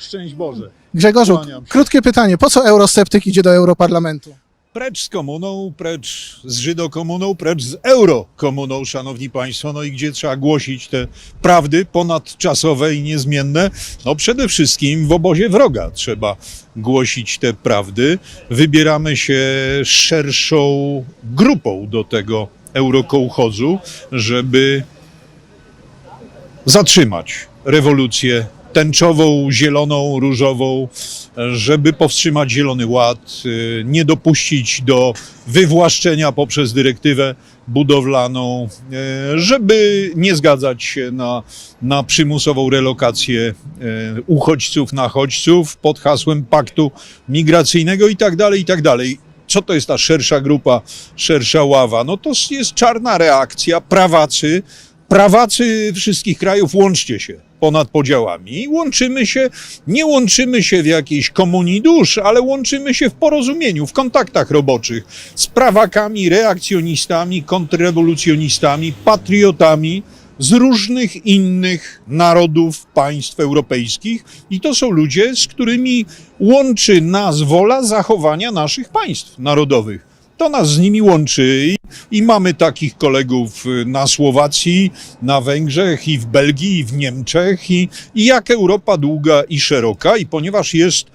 Szczęść Boże. Grzegorzu, Kłaniam się. krótkie pytanie. Po co eurosceptyk idzie do Europarlamentu? Precz z komuną, precz z żydokomuną, precz z eurokomuną, szanowni państwo. No i gdzie trzeba głosić te prawdy ponadczasowe i niezmienne? No przede wszystkim w obozie wroga trzeba głosić te prawdy. Wybieramy się szerszą grupą do tego eurokołchozu, żeby zatrzymać rewolucję tęczową, zieloną, różową, żeby powstrzymać Zielony Ład, y, nie dopuścić do wywłaszczenia poprzez dyrektywę budowlaną, y, żeby nie zgadzać się na, na przymusową relokację y, uchodźców, nachodźców pod hasłem paktu migracyjnego i tak dalej, i tak dalej. Co to jest ta szersza grupa, szersza ława? No to jest czarna reakcja, prawacy, prawacy wszystkich krajów, łączcie się ponad podziałami. Łączymy się, nie łączymy się w jakiejś komunii dusz, ale łączymy się w porozumieniu, w kontaktach roboczych z prawakami, reakcjonistami, kontrrewolucjonistami, patriotami z różnych innych narodów, państw europejskich. I to są ludzie, z którymi łączy nas wola zachowania naszych państw narodowych. To nas z nimi łączy i, i mamy takich kolegów y, na Słowacji, na Węgrzech i w Belgii i w Niemczech i, i jak Europa długa i szeroka i ponieważ jest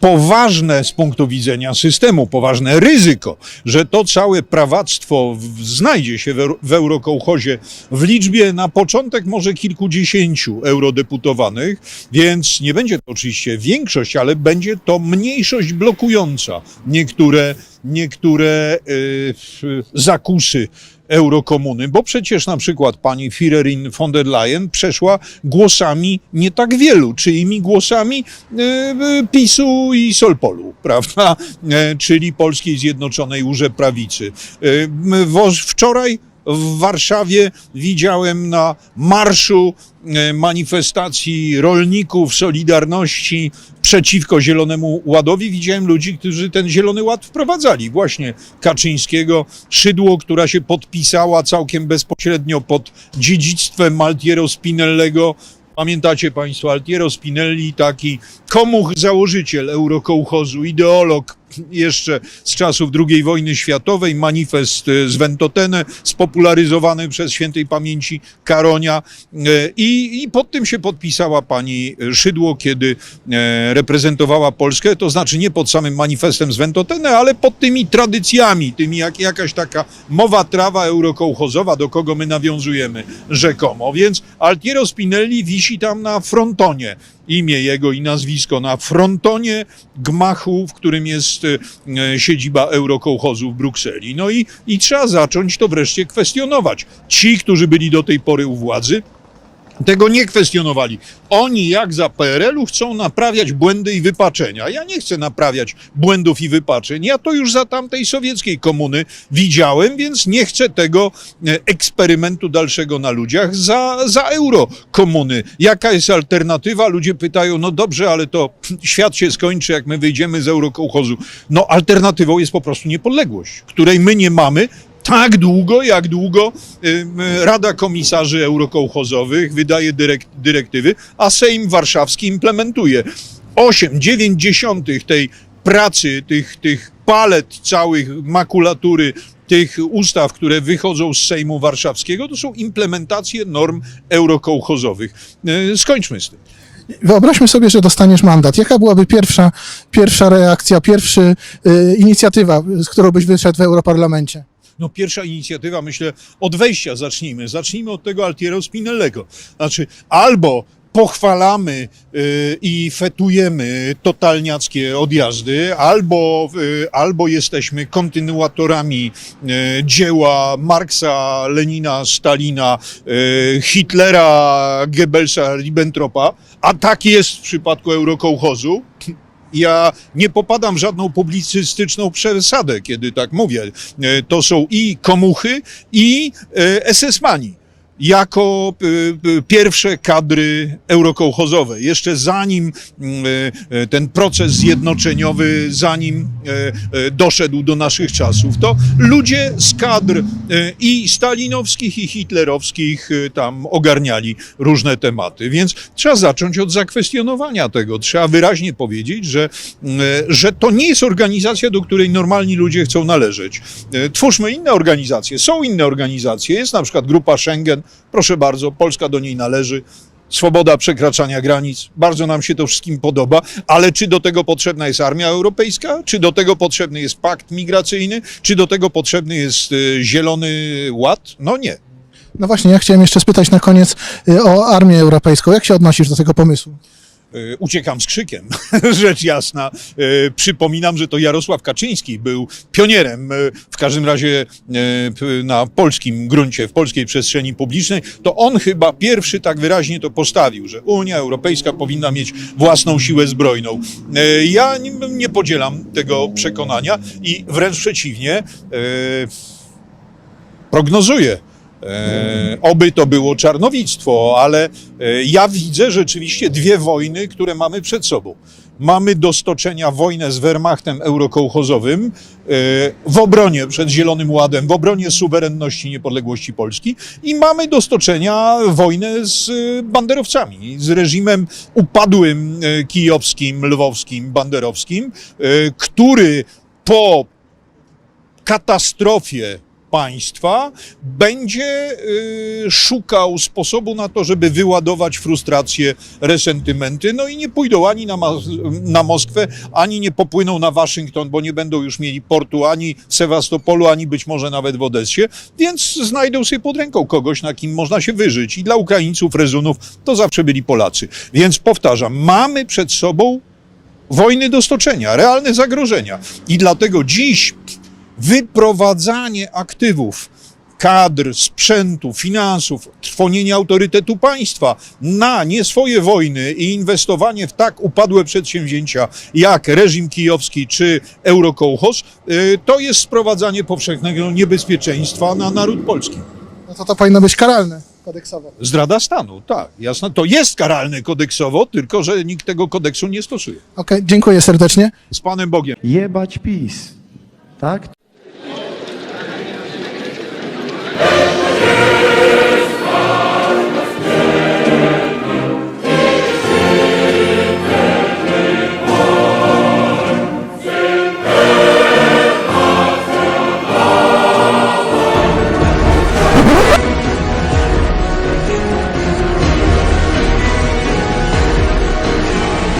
poważne z punktu widzenia systemu, poważne ryzyko, że to całe prawactwo znajdzie się w, euro- w eurokołchozie w liczbie na początek może kilkudziesięciu eurodeputowanych, więc nie będzie to oczywiście większość, ale będzie to mniejszość blokująca niektóre, niektóre y, zakusy eurokomuny, bo przecież na przykład pani Führerin von der Leyen przeszła głosami nie tak wielu, czyimi głosami y, y, PiSu i Solpolu, prawda, E, czyli Polskiej Zjednoczonej Urze Prawicy. Wczoraj w Warszawie widziałem na marszu e, manifestacji rolników Solidarności przeciwko Zielonemu Ładowi. Widziałem ludzi, którzy ten Zielony Ład wprowadzali. Właśnie Kaczyńskiego, Szydło, która się podpisała całkiem bezpośrednio pod dziedzictwem Maltiero Spinellego. Pamiętacie Państwo, Altiero Spinelli, taki komuch, założyciel eurokołchozu, ideolog jeszcze z czasów II wojny światowej, manifest e, z Ventotene, spopularyzowany przez świętej pamięci Karonia. E, i, i pod tym się podpisała pani Szydło, kiedy e, reprezentowała Polskę, to znaczy nie pod samym manifestem z Ventotene, ale pod tymi tradycjami, tymi jak, jakaś taka mowa trawa eurokołchozowa, do kogo my nawiązujemy rzekomo, więc Altiero Spinelli wisi tam na frontonie imię jego i nazwisko na frontonie gmachu, w którym jest e, siedziba Eurokołchozu w Brukseli. No i, i trzeba zacząć to wreszcie kwestionować. Ci, którzy byli do tej pory u władzy, tego nie kwestionowali. Oni, jak za PRL-u, chcą naprawiać błędy i wypaczenia. Ja nie chcę naprawiać błędów i wypaczeń. Ja to już za tamtej sowieckiej komuny widziałem, więc nie chcę tego e, eksperymentu dalszego na ludziach za, za euro komuny. Jaka jest alternatywa? Ludzie pytają, no dobrze, ale to świat się skończy, jak my wyjdziemy z eurokołchozu. No alternatywą jest po prostu niepodległość, której my nie mamy, tak długo, jak długo Rada Komisarzy Eurokołchozowych wydaje dyrek, dyrektywy, a Sejm Warszawski implementuje. 8, 9 dziesiątych tej pracy, tych, tych palet całych makulatury, tych ustaw, które wychodzą z Sejmu Warszawskiego, to są implementacje norm eurokołchozowych. Yy, Skończmy z tym. Wyobraźmy sobie, że dostaniesz mandat. Jaka byłaby pierwsza, pierwsza reakcja, pierwsza y, inicjatywa, z którą byś wyszedł w Europarlamencie? No pierwsza inicjatywa, myślę, od wejścia zacznijmy. Zacznijmy od tego Altiero Spinellego. Znaczy, albo pochwalamy y, i fetujemy totalniackie odjazdy, albo, y, albo jesteśmy kontynuatorami y, dzieła Marksa, Lenina, Stalina, Hitlera, Goebbelsa, Ribbentropa, a tak jest w przypadku Eurokołchozu. Ja nie popadam w żadną publicystyczną przesadę, kiedy tak mówię. E, To są i komuchy, i e, SS-mani. Jako y, y, pierwsze kadry eurokołchozowe. Jeszcze zanim y, ten proces zjednoczeniowy, zanim doszedł do naszych czasów, to ludzie z kadr i stalinowskich, i hitlerowskich tam ogarniali różne tematy. Więc trzeba zacząć od zakwestionowania tego. Trzeba wyraźnie powiedzieć, że, że to nie jest organizacja, do której normalni ludzie chcą należeć. Twórzmy inne organizacje. Są inne organizacje. Jest na przykład Grupa Schengen. Proszę bardzo, Polska do niej należy. Swoboda przekraczania granic. Bardzo nam się to wszystkim podoba, ale czy do tego potrzebna jest armia europejska? Czy do tego potrzebny jest pakt migracyjny? Czy do tego potrzebny jest y, zielony ład? No nie. No właśnie, ja chciałem jeszcze spytać na koniec y, o Armię Europejską. Jak się odnosisz do tego pomysłu? Y, Uciekam z krzykiem, rzecz jasna. Y, Przypominam, że to Jarosław Kaczyński był pionierem, y, w każdym razie na polskim gruncie, w polskiej przestrzeni publicznej. To on chyba pierwszy tak wyraźnie to postawił, że Unia Europejska powinna mieć własną siłę zbrojną. Ja nie, podzielam tego przekonania i wręcz przeciwnie, prognozuję. E, oby to było czarnowictwo, ale e, ja widzę rzeczywiście dwie wojny, które mamy przed sobą. Mamy do stoczenia wojnę z Wehrmachtem eurokołchozowym e, w obronie przed Zielonym Ładem, w obronie suwerenności i niepodległości Polski i mamy do stoczenia wojnę z e, banderowcami, z reżimem upadłym e, kijowskim, lwowskim, banderowskim, e, który po katastrofie państwa będzie y, szukał sposobu na to, żeby wyładować frustrację, resentymenty, no i nie pójdą ani na, na Moskwę, ani nie popłyną na Waszyngton, bo nie będą już mieli portu ani w Sewastopolu, ani być może nawet w Odessie, więc znajdą sobie pod ręką kogoś, na kim można się wyżyć. I dla Ukraińców, Rezunów to zawsze byli Polacy. Więc powtarzam, mamy przed sobą wojny do stoczenia, realne zagrożenia. I dlatego dziś wyprowadzanie aktywów, kadr, sprzętu, finansów, trwonienie autorytetu państwa na nie swoje wojny i inwestowanie w tak upadłe przedsięwzięcia jak reżim kijowski czy eurokołchoz, y, to jest sprowadzanie powszechnego niebezpieczeństwa na naród polski. No to to powinno być karalne kodeksowo. Zdrada stanu, tak, jasne. To jest karalne kodeksowo, tylko że nikt tego kodeksu nie stosuje. Okej, dziękuję serdecznie. Z Panem Bogiem. Jebać PiS. Tak?